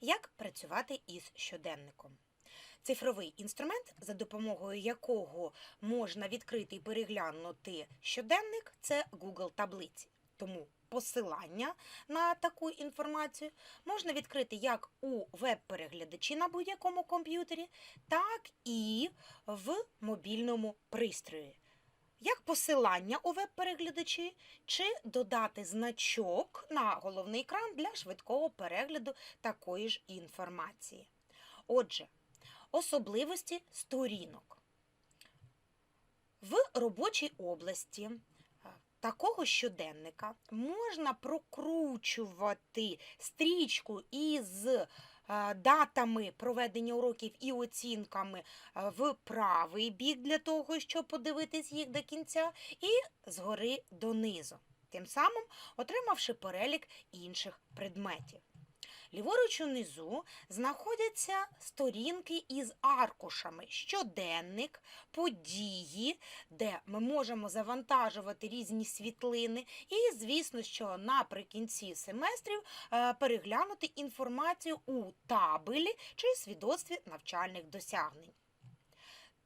як працювати із щоденником. Цифровий інструмент, за допомогою якого можна відкрити і переглянути щоденник, це Google таблиці. Тому посилання на таку інформацію можна відкрити як у веб-переглядачі на будь-якому комп'ютері, так і в мобільному пристрої. Як посилання у веб-переглядачі, чи додати значок на головний екран для швидкого перегляду такої ж інформації. Отже, особливості сторінок. В робочій області е, такого щоденника можна прокручувати стрічку із датами проведення уроків і оцінками в правий бік для того, щоб подивитись їх до кінця, і згори донизу, тим самим отримавши перелік інших предметів. Ліворуч унизу знаходяться сторінки із аркушами, щоденник, події, де ми можемо завантажувати різні світлини, і, звісно, що наприкінці семестрів е, переглянути інформацію у табелі чи свідоцтві навчальних досягнень.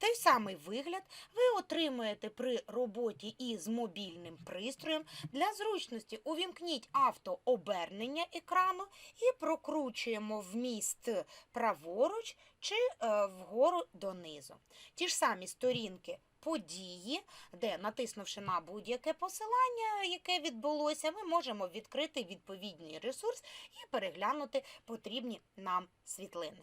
Той самий вигляд ви отримаєте при роботі із мобільним пристроєм. Для зручності увімкніть автообернення екрану і прокручуємо вміст праворуч чи е, вгору донизу. Ті ж самі сторінки події, де, натиснувши на будь-яке посилання, яке відбулося, ми можемо відкрити відповідний ресурс і переглянути потрібні нам світлини.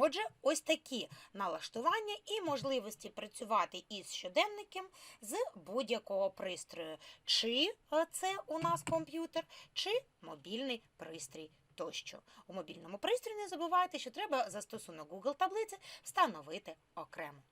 Отже, ось такі налаштування і можливості працювати із щоденником з будь-якого пристрою. Чи е, це у нас комп'ютер, чи мобільний пристрій тощо. У мобільному пристрої не забувайте, що треба застосунок Google таблиці встановити окремо.